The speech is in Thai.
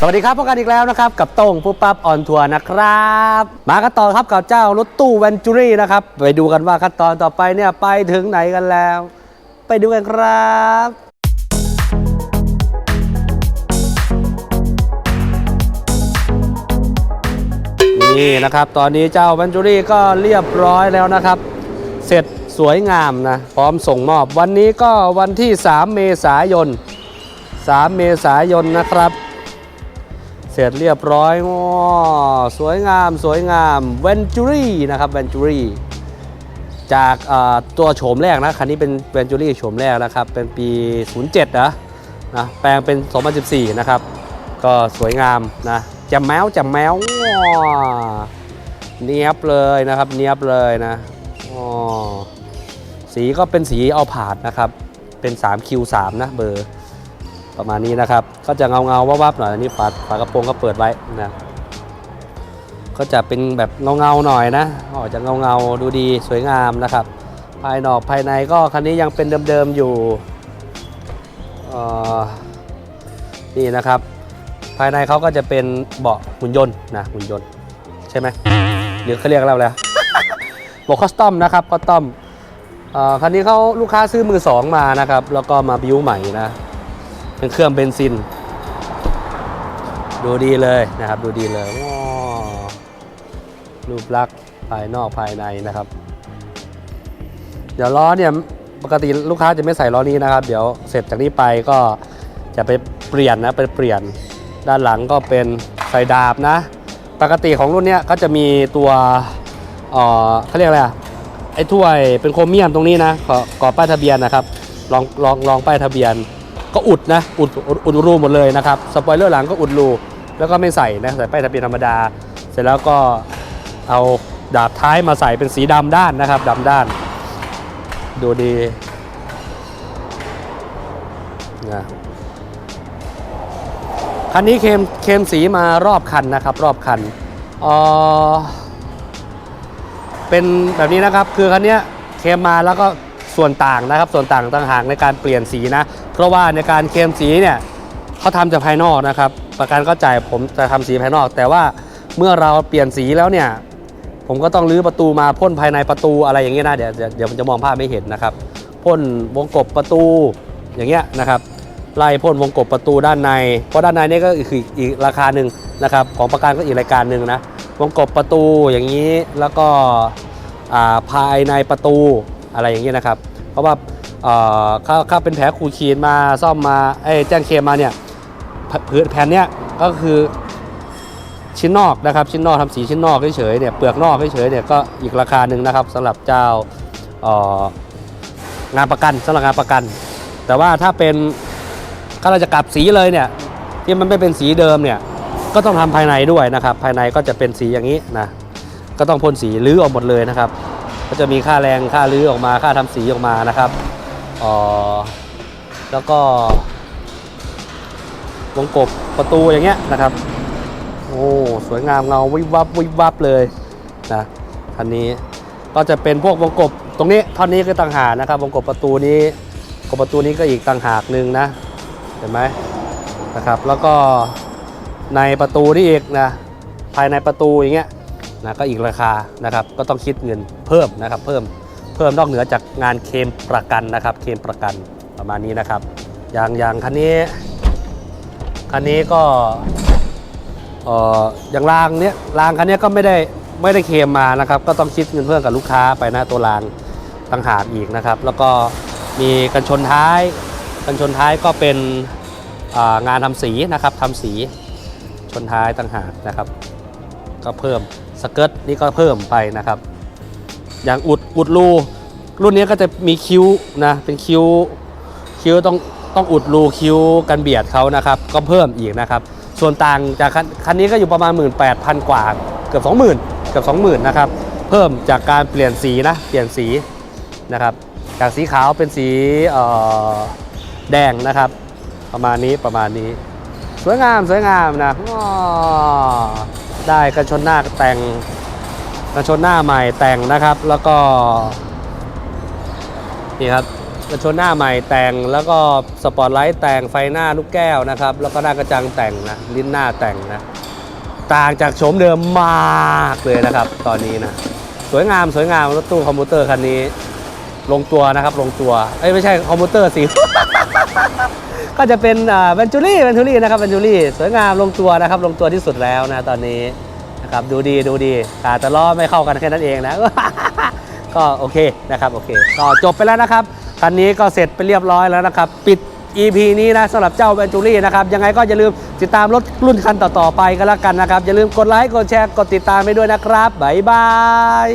สวัสดีครับพบกันอีกแล้วนะครับ กับโต้งปุ๊บปั๊บออนทัวร์นะครับ มากันต่อครับกับเจ้ารถตู้แวนจูรี่นะครับ ไปดูกันว่าขั้นตอนต่อไปเนี่ยไปถึงไหนกันแล้ว ไปดูกันครับนี่นะครับตอนนี้เจ้าแวนจูรี่ก็เรียบร้อยแล้วนะครับ เสร็จสวยงามนะ พร้อมส่งมอบวันนี้ก็วันที่ 3 เมษายน 3 เมษายนนะครับ เสร็จเรียบร้อยง้อสวยงามสวยงามเวนจูรี่นะครับเวนจูรี่จากตัวโฉมแรกนะคันนี้เป็นเวนจูรี่โฉมแรกนะครับ เป็นปี 07 นะนะแปลงเป็น 2014 นะครับ ก็สวยงามนะจำแมวจำแมวง้อเนียบเลยนะครับเนียบเลยนะอ๋อสีก็เป็นสีเอาผาดนะครับ เป็น 3Q3 นะเบอร์ ประมาณนี้นะครับ ก็จะเงาเงาวับๆหน่อยอันนี้ฝาฝากระโปรงก็เปิดไว้นะก็จะเป็นแบบเงาเงาๆหน่อยนะออกจะเงาเงาๆดูดีสวยงามนะครับ ภายนอกภายในก็คันนี้ยังเป็นเดิมๆอยู่อ่อนี่นะครับ ภายในเขาก็จะเป็นเบาะหุ่นยนต์นะหุ่นยนต์ใช่ไหมหรือเขาเรียกอะไรแล้วบาะคอสตอมนะครับคอสตอมอ่อคันนี้เขาลูกค้าซื้อมือสองมานะครับ แล้วก็มาบิวใหม่นะ เป็นเครื่องเบนซิน ดูดีเลยนะครับ ดูดีเลยว้าวรูปลักษณ์ภายนอกภายในนะครับ เดี๋ยวล้อเนี่ยปกติลูกค้าจะไม่ใส่ล้อนี้นะครับ เดี๋ยวเสร็จจากนี้ไปก็จะไปเปลี่ยนนะไปเปลี่ยน ด้านหลังก็เป็นใส่ดาบนะ ปกติของรุ่นนี้ก็จะมีตัวเขาเรียกอะไรอะไอ้ถ้วยเป็นโครเมียมตรงนี้นะขอกรอป้ายทะเบียนนะครับลองลองลองป้ายทะเบียน ก็อุดนะอุดอุดรูหมดเลยนะครับสปอยเลอร์หลังก็อุดรูแล้วก็ไม่ใส่นะใส่ป้ายทะเบียนธรรมดา เสร็จแล้วก็เอาดาบท้ายมาใส่เป็นสีดำด้านนะครับดำด้าน ดูดีนะคันนี้เคมเคมสีมารอบคันนะครับ รอบคันเออเป็นแบบนี้นะครับคือคันเนี้ยเคมมาแล้วก็ส่วนต่างนะครับ ส่วนต่างต่างหากในการเปลี่ยนสีนะ เพราะว่าในการเคมสีเนี่ยเขาทำจากภายนอกนะครับ ประกันก็จ่ายผมจะทำสีภายนอก แต่ว่าเมื่อเราเปลี่ยนสีแล้วเนี่ยผมก็ต้องรื้อประตูมาพ่นภายในประตูอะไรอย่างเงี้ยนะเดี๋ยวเดี๋ยวมันจะมองภาพไม่เห็นนะครับพ่นวงกบประตูอย่างเงี้ยนะครับไล่พ่นวงกบประตูด้านใน เพราะด้านในนี่ก็คืออีกราคาหนึ่งนะครับ ของประกันก็อีกรายการหนึ่งนะวงกบประตูอย่างนี้แล้วก็อ่าภายในประตูอะไรอย่างเงี้ยนะครับ เพราะว่า ถ้าถ้าเป็นแผลขูดขีดมาซ่อมมาเอ้แจ้งเคมมาเนี่ยพื้นแผ่นเนี้ยก็คือชิ้นนอกนะครับชิ้นนอกทำสีชิ้นนอกเฉยๆเนี่ยเปลือกนอกเฉยๆเนี่ยก็อีกราคาหนึ่งนะครับสำหรับเจ้าเอ่องานประกันสำหรับงานประกัน แต่ว่าถ้าเป็นถ้าเราจะกลับสีเลยเนี่ยที่มันไม่เป็นสีเดิมเนี่ยก็ต้องทำภายในด้วยนะครับ ภายในก็จะเป็นสีอย่างนี้นะก็ต้องพ่นสีรื้อออกหมดเลยนะครับ ก็จะมีค่าแรงค่ารื้อออกมาค่าทำสีออกมานะครับ อ่อแล้วก็วงกบประตูอย่างเงี้ยนะครับ โอ้สวยงามเงาวิบวับวิบวับเลยนะคันนี้ก็จะเป็นพวกวงกบตรงนี้ท่อนนี้ก็ต่างหากนะครับวงกบประตูนี้กบประตูนี้ก็อีกต่างหากหนึ่งนะเห็นไหมนะครับแล้วก็ในประตูนี่อีกนะภายในประตูอย่างเงี้ยนะก็อีกราคานะครับก็ต้องคิดเงินเพิ่มนะครับเพิ่ม เพิ่มนอกเหนือจากงานเคมประกันนะครับ เคมประกันประมาณนี้นะครับ อย่างอย่างคันนี้คันนี้ก็เอ่ออย่างรางเนี้ยรางคันนี้ก็ไม่ได้ไม่ได้เคมมานะครับ ก็ต้องคิดเงินเพิ่มกับลูกค้าไปนะตัวรางต่างหากอีกนะครับ แล้วก็มีกันชนท้าย กันชนท้ายก็เป็นงานทำสีนะครับทำสีชนท้ายต่างหากนะครับ ก็เพิ่มสเกิร์ตนี่ก็เพิ่มไปนะครับ อย่างอุดอุดรูรุ่นนี้ก็จะมีคิ้วนะเป็นคิ้วคิ้วต้องต้องอุดรูคิ้วกันเบียดเขานะครับ ก็เพิ่มอีกนะครับ ส่วนต่างจากคันนี้ก็อยู่ประมาณ 18,000 กว่าเกือบ 20,000 เกือบ 20,000 นะครับ เพิ่มจากการเปลี่ยนสีนะเปลี่ยนสีนะครับ จากสีขาวเป็นสีแดงนะครับ ประมาณนี้ประมาณนี้ สวยงามสวยงามนะได้กันชนหน้าแต่ง กันชนหน้าใหม่แต่งนะครับ แล้วก็นี่ครับกันชนหน้าใหม่แต่งแล้วก็สปอตไลท์แต่งไฟหน้าลูกแก้วนะครับ แล้วก็หน้ากระจังแต่งนะลิ้นหน้าแต่งนะต่างจากโฉมเดิมมากเลยนะครับ ตอนนี้นะสวยงามสวยงามรถตู้คอมพิวเตอร์คันนี้ ลงตัวนะครับลงตัวเอ้ยไม่ใช่คอมพิวเตอร์สิ ก็จะเป็นเวนจูรี่เวนจูรี่นะครับเวนจูรี่สวยงามลงตัวนะครับ ลงตัวที่สุดแล้วนะตอนนี้ นะครับดูดีดูดีขาแต่ล้อไม่เข้ากันแค่นั้นเองนะ ก็โอเคนะครับโอเคก็จบไปแล้วนะครับคันนี้ก็เสร็จไปเรียบร้อยแล้วนะครับ ปิด EP นี้นะสำหรับเจ้าแวนจูรี่นะครับ ยังไงก็อย่าลืมติดตามรถรุ่นคันต่อ ๆ ไปก็แล้วกันนะครับ อย่าลืมกดไลค์ กดแชร์ กดติดตามไปด้วยนะครับ บ๊ายบาย